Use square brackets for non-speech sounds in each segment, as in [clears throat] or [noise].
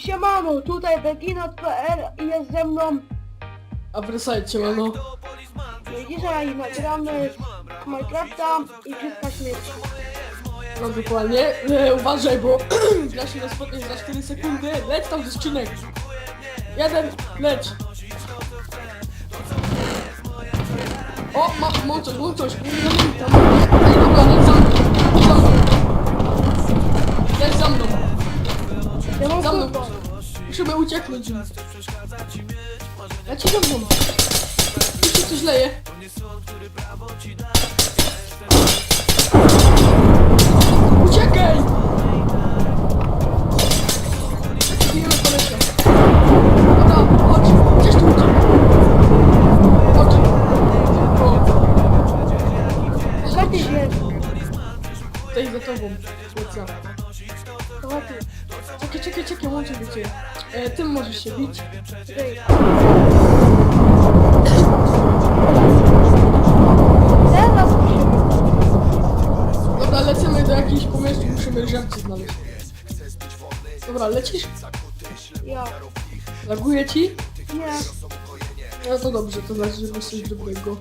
Siemano, tutaj Beginot.pl i jest ze mną A wracajcie, mano. dzisiaj nagramy z Minecrafta i Wszystka Śmierci. No dokładnie. E, uważaj, bo [clears throat] gra się rozpocznie za 4 sekundy. Leć tam do skrzynek. Jeden, leć. O, ma, mam coś, mam coś. No nie, tam. Ej, dobra, leć za mną. Za mną. Leć za mną. Ja mam Za mną. kurwa. Musimy ucieknąć. Leci za mną. Tu się coś leje. Teraz. Dobra, lecimy do jakiejś pomieszczeń, musimy żemcy znaleźć. Dobra, lecisz? Ja. Laguje ci? Nie. No to dobrze, to znaczy, że coś dobrego.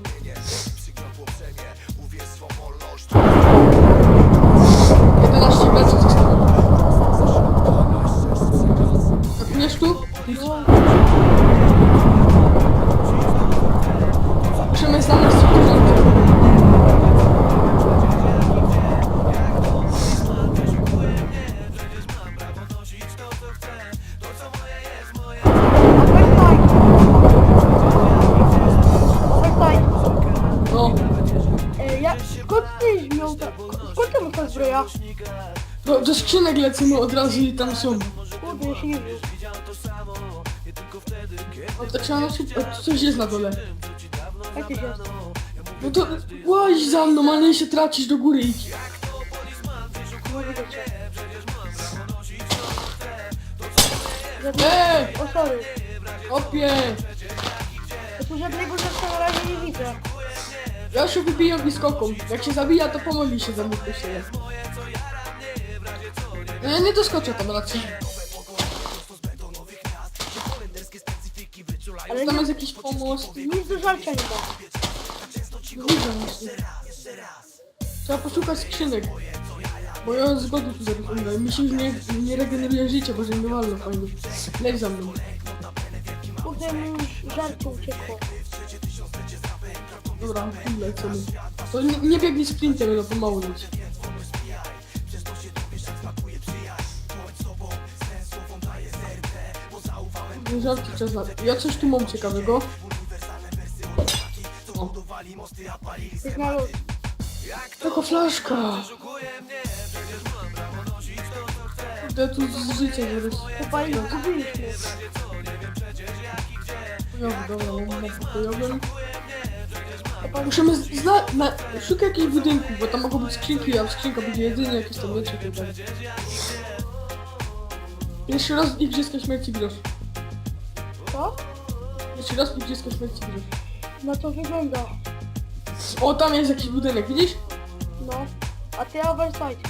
Zbroja? do, do skrzynek lecimy od razu i tam są. Kurde, ja się nie wiem. O, to trzeba na szybko, o, coś jest na dole. Jak ty jest? No to łaź za mną, a nie się tracisz do góry idź. No. Eee, O, sorry. opie! Ja tu żadnego rzeczy na razie nie widzę. Ja się wybijam i skoką. Jak się zabija, to pomoli się za mnie się. No ja nie doskoczę tam raczej. Ale Tam jest jakiś pomost. nic do żarcia nie ma. Widzę właśnie. Trzeba poszukać skrzynek. Bo ja z głodu tu zaraz Mi się już nie, nie regeneruje życie, bo że nie walno fajnie. Leć za mną. Kurde, mi już żarcie uciekło. Dobra, lecimy. To nie, nie biegnij sprintem, no pomału leć. Czas na... Ja coś tu mam ciekawego. O, taka flaszka. Kurde, tu z życia zaraz. Kupali, kupiliśmy. Pokojowy, dobra, mam na pokojowym. Musimy zna... Na... Szukaj jakiegoś budynku, bo tam mogą być skrzynki, a w skrzynkach będzie jedynie jakieś tam tak dalej. Jeszcze raz Igrzyska Śmierci grosz. Co? Jeszcze raz Igrzyska Śmierci grosz. Na to wygląda. O, tam jest jakiś budynek, widzisz? No. A ty oversight.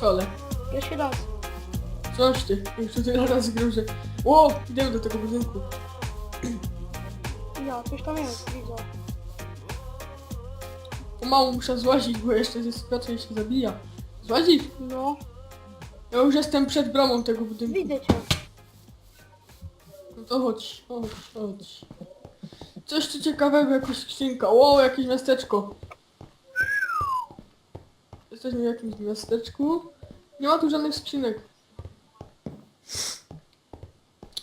Co ale? Jeszcze raz. Coś ty, już tutaj raz grożę. O, idziemy do tego budynku. Ja, coś tam jest, widzę. Pomału muszę złazić, bo jeszcze Piotr i się zabija. Złazić? No. Ja już jestem przed bramą tego budynku. Widzę cię. No to chodź, chodź, chodź. Coś tu ciekawego, jakaś skrzynka. Wow, jakieś miasteczko. Jesteśmy w jakimś miasteczku. Nie ma tu żadnych skrzynek.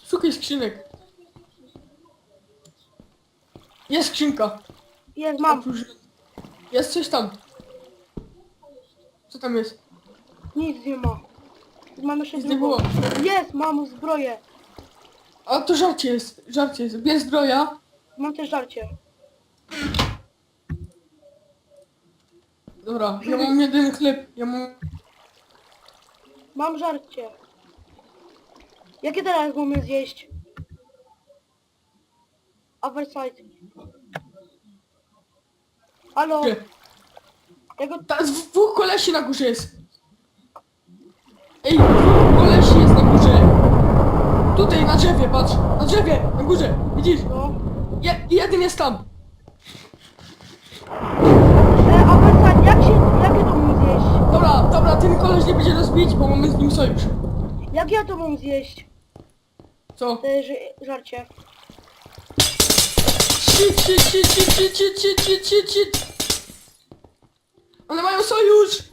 Szukaj skrzynek. Jest skrzynka. Jest, mam. Oprócz... Jest coś tam. Co tam jest? Nic nie ma. Mam jeszcze Nic nie było. Jest, mam zbroję. A to żarcie jest, żarcie jest. Bierz zbroja. Mam też żarcie. Dobra, ja mam jeden chleb. Ja mam... Mam żarcie. Jakie teraz mamy zjeść? Oversight. Halo? Gdzie? Tego... Ta, z dwóch kolesi na górze jest. Ej, dwóch kolesi jest na górze. Drzewie, na górze, widzisz? No. Je, jeden jest tam. E, a Bersan, jak się, jak ja to mam zjeść? Dobra, dobra, ten koleś nie będzie nas bić, bo mamy z nim sojusz. Jak ja to mam zjeść? Co? Te ż- żarcie. Shit, shit, shit, shit, shit, shit, shit, shit, shit. One mają sojusz!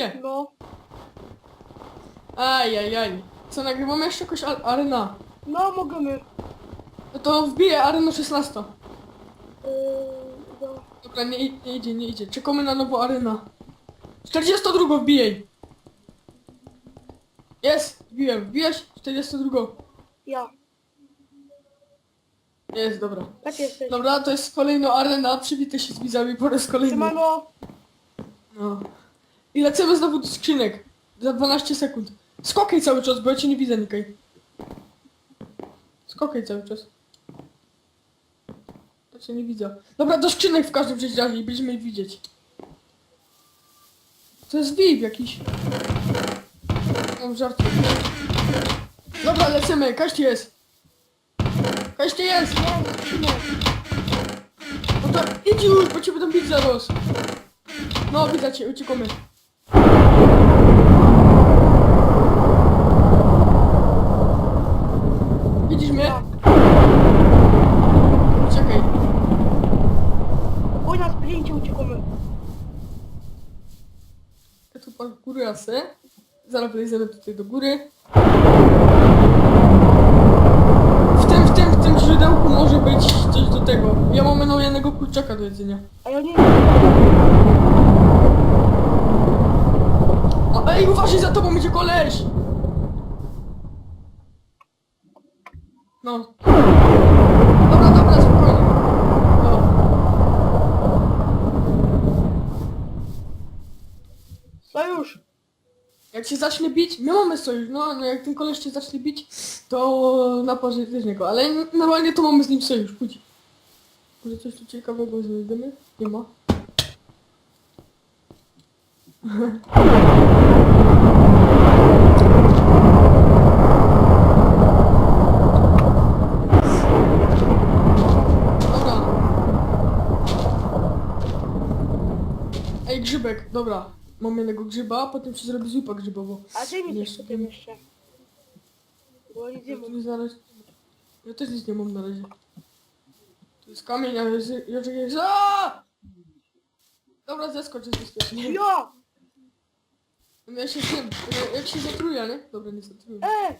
Cię. No. Ajajaj. Co, nagrywamy jeszcze jakąś a- arena? No, możemy. No to wbiję arenę 16. Yy. Dobra, nie, i- nie idzie, nie idzie. Czekamy na nową arenę. 42 wbijaj. Jest, wbiłem. Wbijesz? 42. Ja. Jest, dobra. Tak jesteś. Dobra, to jest kolejna arena. Przywite się z widzami po raz kolejny. Siemano. No. I lecimy znowu do skrzynek. Za 12 sekund. Skokaj cały czas, bo ja cię nie widzę, Nikaj. Skokaj cały czas. Ja cię nie widzę. Dobra, do skrzynek w każdym razie i będziemy ich widzieć. To jest VIP jakiś. Mam żarty. Dobra, lecimy. Każdy jest. Każdy jest. No to idź już, bo cię będą bić zaraz. No, widzę cię, uciekamy. Widzisz mnie? Tak. Czekaj. Oj, na sprincie uciekamy. Ja tu parkuruję asy. Zaraz wlezemy tutaj do góry. W tym, w tym, w tym źródełku może być coś do tego. Ja mam jednego kurczaka do jedzenia. A ja nie ej, uważaj za tobą, będzie koleś! No. Dobra, dobra, spokojnie. No. Sojusz. Jak się zacznie bić, my mamy sojusz, no, no jak ten koleś się zacznie bić, to na parze też niego, ale n- normalnie to mamy z nim sojusz, pójdź. Może coś tu ciekawego znajdziemy? Nie ma. [laughs] Dobra. Ej, grzybek, dobra. Mam jednego grzyba, potem się zrobi zupa grzybowa. A ty mi coś Jeszcze. Bo nic nie mam. nie znaleźć. Ja też nic nie mam na razie. Tu jest kamień, jest... Ja czekaj... Aaaa! Dobra, zeskocz, jest bezpiecznie. Ja! No ja się wiem, ja- jak się zatruja, nie? Dobra, nie zatruję. E,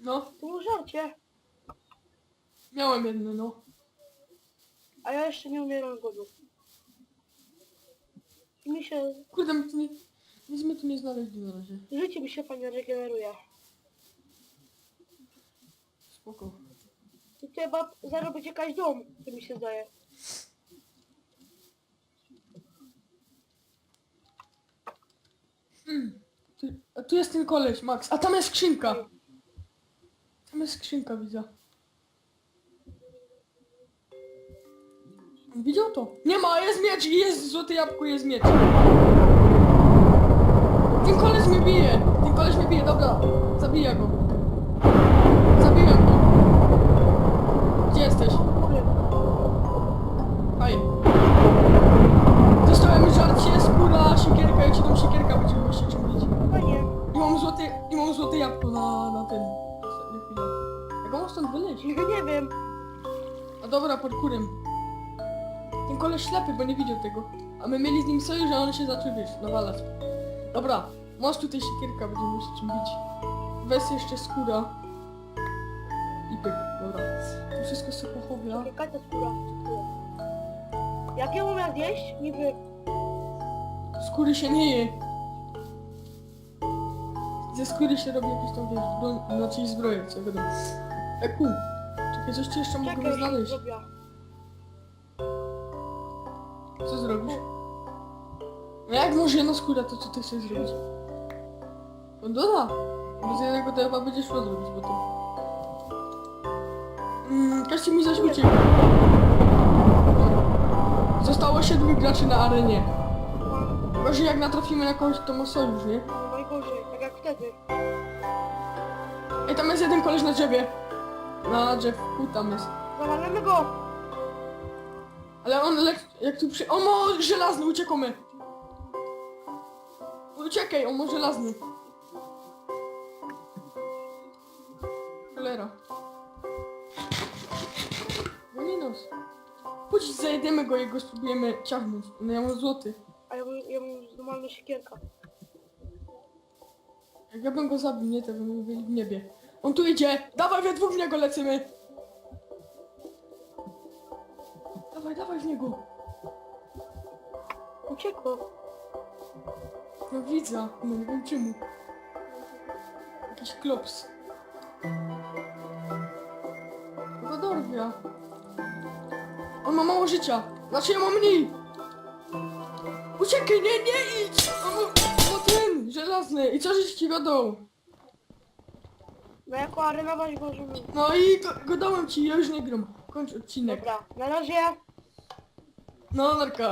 No, to było żarcie. miałem jedno, no. A ja jeszcze nie umieram z głodu. Mi się, Kurde, my tu nie... Nic my tu nie znaleźli na razie. życie mi się fajnie regeneruje. Spoko. I zaraz będzie jakaś dom, to mi się zdaje. Tu, a tu jest ten koleś, Max. A tam jest skrzynka. Tam jest skrzynka, widzę. Widział to? Nie ma, jest miecz, jest złote jabłko, jest miecz. Ten koleś mnie bije. Ten koleś mnie bije, dobra. Zabiję go. Zabiłem go. Gdzie jesteś? Haj. Dostałem żarcie, skóra, siekierka, ja ci dam siekierka, będziemy czym bić. fajnie. I mam złote, i mam złote jabłko na, na chwilę. Jak on stąd wyleci? Nie wiem. A dobra, parkurem. Ten koleś ślepy, bo nie widział tego. A my mieli z nim sojusz, a on się zaczął, wiesz, nawalać. Dobra, masz tutaj siekierka, będziemy się czym bić. Weź jeszcze skóra. I pyk, dobra. To wszystko sobie pochowia. Jaka ta skóra? Jak ją umiem zjeść? Niby... Skóry się nie je. Ze skóry się robi jakieś tam, wiesz, broń, znaczy zbroję, co wiadomo. Eku, czekaj, coś ci jeszcze mogę Czekaj, znaleźć. Co zrobisz? No jak może jedna skóra, to co ty chcesz zrobić? No doda. Bo z jednego to chyba będzie szło zrobić, bo to... Mm, Każdy mi zaś uciekł. Zostało siedmiu graczy na arenie. Mam Chyba, że jak natrafimy na kogoś, to ma sojusz, nie? No najgorzej, tak jak wtedy. Ej, tam jest jeden koleś na drzewie. Na drzewku tam jest. Zawalamy go! Ale on lek... jak tu przy... O, ma żelazny, uciekamy! Uciekaj, on ma żelazny. Cholera. Goni nos. Chodź, zajedziemy go i go spróbujemy ciągnąć. No ja mam złoty. A ja mam, ja mam normalną siekierkę. Jak ja bym go zabił, nie, to bym byli w niebie. On tu idzie! Dawaj, we dwóch w niego lecimy! Dawaj, w niego! Uciekło. No widzę, no nie wiem czemu. Jakiś klops. Go dorwia. On ma mało życia. Znaczy ja mam mniej. Uciekaj, nie, nie idź! On ma, ma ten, żelazny. I co żeś ci go dał? No jako arenować możemy. No i go, go dałem ci, ja już nie gram. Kończ odcinek. Dobra, na razie. No, narka.